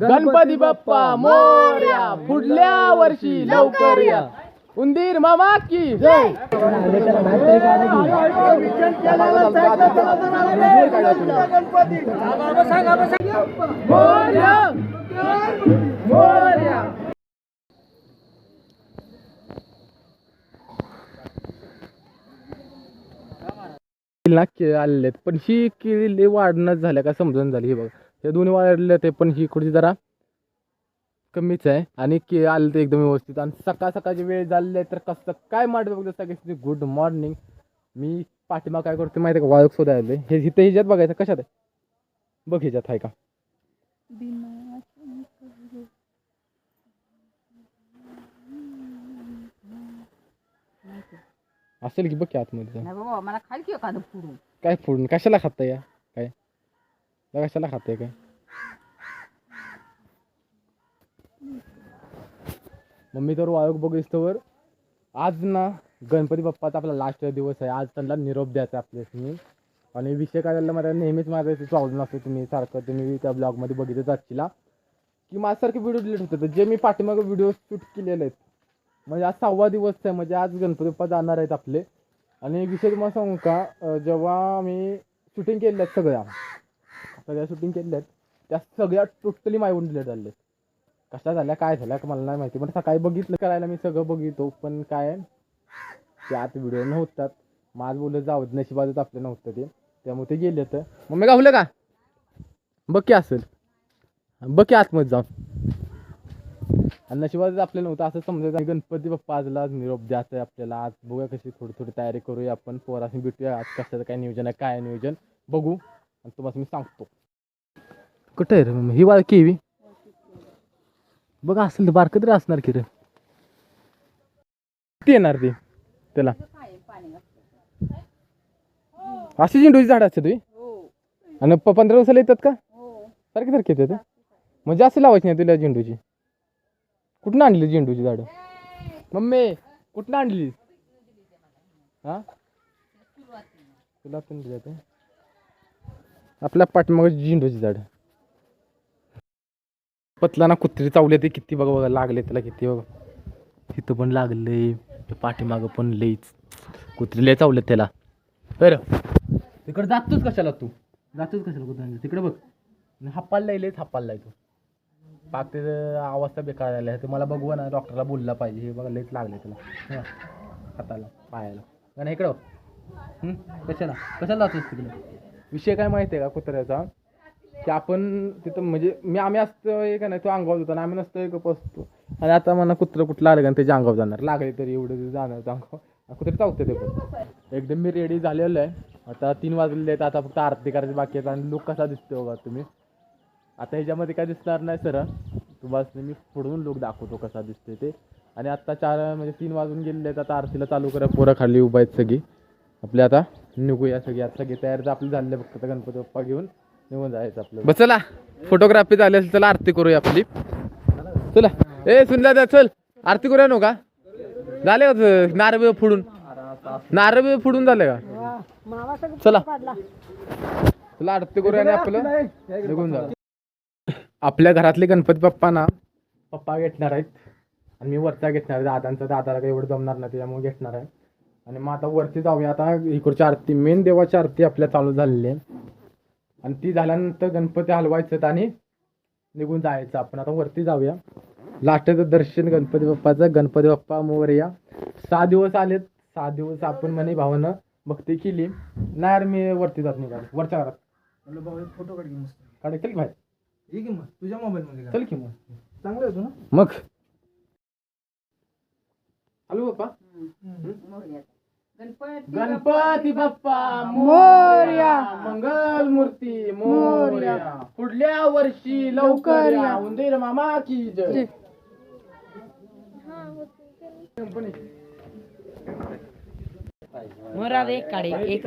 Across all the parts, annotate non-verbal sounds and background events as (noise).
गणपती बाप्पा मोर्या पुढल्या वर्षी लवकर या. उंदीर मामा की जय. आलेले आहेत पण ही किल्ली वाढणंच झाल्या का समजून झाली हे बघ. हे दोन्ही वाढले ते पण ही इकडची जरा कमीच आहे. आणि के आले ते एकदम व्यवस्थित. आणि सकाळ सकाळची वेळ झाली आहे तर कसं काय मांडत बघतो सगळ्यांनी गुड मॉर्निंग मी पाठीमा काय करतो माहिती आहे का? वाळक आले हे इथं ह्याच्यात बघायचं कशात आहे? बघ ह्याच्यात आहे का? असेल की बघ की आतमध्ये. मला खाल की काय फोडून कशाला खाताय या? काय या कशाला खाताय काय मम्मी तर वाळूक बघिस्तवर आज ना गणपती बाप्पाचा आपला लास्ट दिवस आहे आज त्यांना निरोप द्यायचा आपल्यासनी आणि विषय काय झाला मला नेहमीच माझा प्रॉब्लेम असतो तुम्ही सारखं तुम्ही त्या ब्लॉगमध्ये बघितच असशीला की माझ्यासारखे व्हिडिओ डिलीट होतात जे मी पाठीमागे व्हिडिओ शूट केलेले आहेत म्हणजे आज सहावा दिवस आहे म्हणजे आज गणपती बाप्पा जाणार आहेत आपले आणि विषय तुम्हाला सांगू का जेव्हा मी शूटिंग केलेलं आहेत सगळ्या सगळ्या शूटिंग केल्या आहेत त्या सगळ्या टोटली मायवून डिलीट झाल्या कशा झाल्या काय झाल्या का मला नाही माहिती. पण सकाळी बघितलं करायला मी सगळं बघितो. पण काय त्यात व्हिडिओ नव्हतात. माझं बोलत जाऊ नशिबाजत आपलं नव्हतं ते. त्यामुळे ते गेले तर मग मी गावलं का? बघ की असेल. बघ की आतमध्ये जाऊन. आणि नशिबातच आपल्याला नव्हतं. असं समजायचं आणि गणपती बाप्पा आजला आज निरोप द्यायचा आहे आपल्याला. आज बघूया कशी थोडी थोडी तयारी करूया आपण. पोराशी भेटूया. आज कशाचं काय नियोजन आहे काय नियोजन? बघू. आणि तुम्हाला मी सांगतो. कुठं आहे रे? मग ही वाळ केवी बघ असेल तर बारकं तरी असणार की रे. किती येणार ते? त्याला? अशी झेंडूची झाडं असते तुम्ही आणि प पंधरा दिवसाला येतात का? सारखे सारखे येतात म्हणजे असं लावायची नाही तुला झेंडूची. कुठनं आणली झेंडूची झाडं? मम्मी कुठनं आणली हा? तुला पण दिल्या आपल्या पाठीमाग झेंडूची झाड. पतला ना कुत्री चावले ते किती बघा बघा लागले त्याला किती बघा. तिथं पण लागले पाठीमागं पण लईच. कुत्री लय चावले त्याला. बरं तिकडे जातोच कशाला तू? जातोच कशाला कुत्र्यांच्या तिकडे बघ. हापाल लायले हापाल लाय तू. पाक ते अवस्था बेकार झाली आहे ते मला बघू ना डॉक्टरला बोलला पाहिजे. हे बघा लईच लागले त्याला. हाताला पायाला. आणि इकडं बघ. कशाला? कशाला जातोस तिकडे? विषय काय माहिती आहे का कुत्र्याचा? की आपण तिथं म्हणजे मी आम्ही असतो एक नाही तो अंगावर होतो आणि आम्ही नसतो एक बसतो. आणि आता मला कुत्रं कुठलं आलं का आणि त्याच्या अंगावर जाणार. लागले तरी एवढं जाणार अंगावर. कुत्रे चावते ते पण. एकदम मी रेडी झालेलो आहे. आता तीन वाजलेले आहेत आता फक्त आरती करायची बाकी आहेत आणि लुक कसा दिसतो बघा तुम्ही. आता ह्याच्यामध्ये काय दिसणार नाही सर. तुम्हाला मी पुढून लुक दाखवतो कसा दिसते ते. आणि आता चार म्हणजे तीन वाजून गेलेले आहेत आता आरतीला चालू करा. पोरं खाली उभा आहेत सगळी. आपले आता निघूया सगळी आता सगळी तयार आपली झाले फक्त गणपती बाप्पा घेऊन निघून जायचं आपलं. बस चला फोटोग्राफी झाली असेल चला आरती करूया आपली. चला ए सुंदर चल आरती करूया नो का? झाले का नारळ फोडून? नारळ फोडून झाले का? चला चला आरती करूया आणि आपलं निघून जा आपल्या घरातले गणपती बाप्पा ना पप्पा घेतणार आहेत. आणि मी वरचा घेतणार आहे दादांचा. दादाला काही एवढं जमणार नाही त्याच्यामुळे घेतणार आहे. आणि मग आता वरती जाऊया. आता इकडची आरती मेन देवाची आरती आपल्या चालू झालेली आहे. आणि ती झाल्यानंतर गणपती हलवायचं आणि निघून जायचं आपण. आता वरती जाऊया. लास्टचं दर्शन गणपती बाप्पाचं. गणपती बाप्पा मोरया सहा दिवस आलेत. सहा दिवस आपण म्हणे भावानं भक्ती केली. नाही यार मी वरती जात नाही वरच्या घरात. म्हणलं भाऊ एक फोटो काढ की मस्त. काढे चल की बाहेर. ये की मग. तुझ्या मोबाईल मध्ये काढ. चल की मग. चांगलं होतं ना? मग. हॅलो बाप्पा. गणपती बाप्पा मोर्या. मंगल मूर्ती मोर्या. पुढल्या वर्षी लवकर या. उंदीर मामा की जय. एक काढे. एक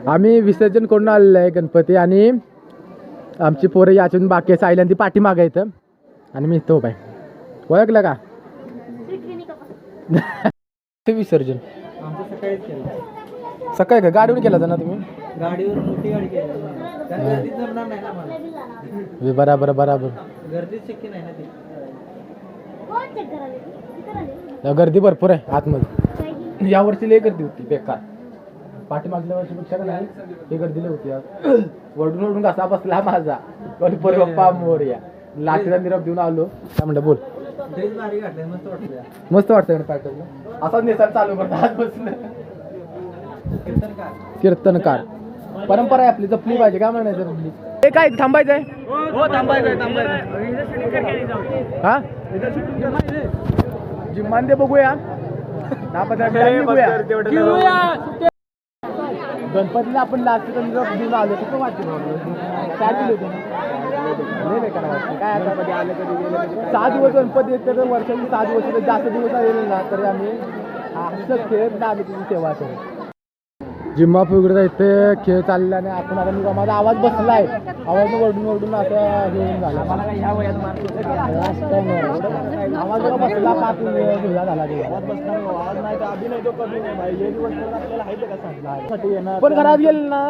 आम्ही विसर्जन करून आलेलो आहे गणपती आणि आमची पोरं याच्यातून बाकी आहे. सायला ती पाठीमागं इथं. आणि मी उभा आहे. ओळखलं का? (laughs) ते विसर्जन. आमचं सकाळीच केलं. सकाळी का गाडीवर केला ना तुम्ही? गाडीवर मोठी गाडी केली कारण गर्दीत जमणार नाही ना मला. हे बराबर बराबर. गर्दीत शक्य नाही ना ते. गर्दी भरपूर आहे आतमध्ये. या वर्षी लय गर्दी होती बेकार. पाठीमागल्या वर्षीपेक्षा का नाही हे गर्दी लय होती आज. (clears throat) वरडून वरडून कसा बसला माझा. गणपती बाप्पा मोरया लाठीचा निरोप देऊन आलो. काय म्हणलं बोल. ड्रेस भारी घातलाय मस्त वाटलं. मस्त वाटतं पॅटर्न. असाच नेसायला चालू करतो आज का कीर्तनकार. परंपरा आहे आपली जपली पाहिजे काय म्हणायचं आपली हे काय थांबायचंय? हो थांबायचं थांबायचं हा? जिम्मान दे बघूया. दहा पंधरा मिनिटांनी निघूया. गणपतीला आपण लास्ट निरोप देऊन आलो कसं वाटतं? काय दिलं होतं? बेकार वाटतं. काय आता कधी आलं कधी गेलं कधी सहा दिवस गणपती येत तर वर्षाची सहा दिवस. जास्त दिवस आलेले ना तरी आम्ही हसत खेळत ना आम्ही तुझी सेवा करू. जिम्मा फुगडे इथे खेळ चालला आणि आपण आता मी माझा आवाज बसलाय. आवाज ओरडून ओरडून आता हे झाला. आवाज बसला पाच झाला झाला पण घरात गेले ना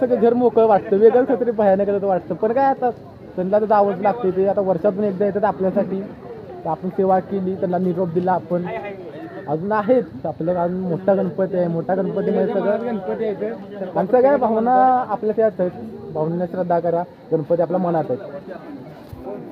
सगळं घर मोकळं वाटतं. वेगळं काहीतरी भयानक वाटतं. पण काय आता? त्यांना तर जावंच लागते ते. आता वर्षातून एकदा येतात आपल्यासाठी. तर आपण सेवा केली त्यांना निरोप दिला आपण. अजून आहेत. आपलं अजून मोठा गणपती आहे. मोठा गणपतीमध्ये सगळं गणपती आहे आणि सगळ्या भावना आपल्या त्यात आहेत. भावनेने श्रद्धा करा. गणपती आपल्या मनात आहेत.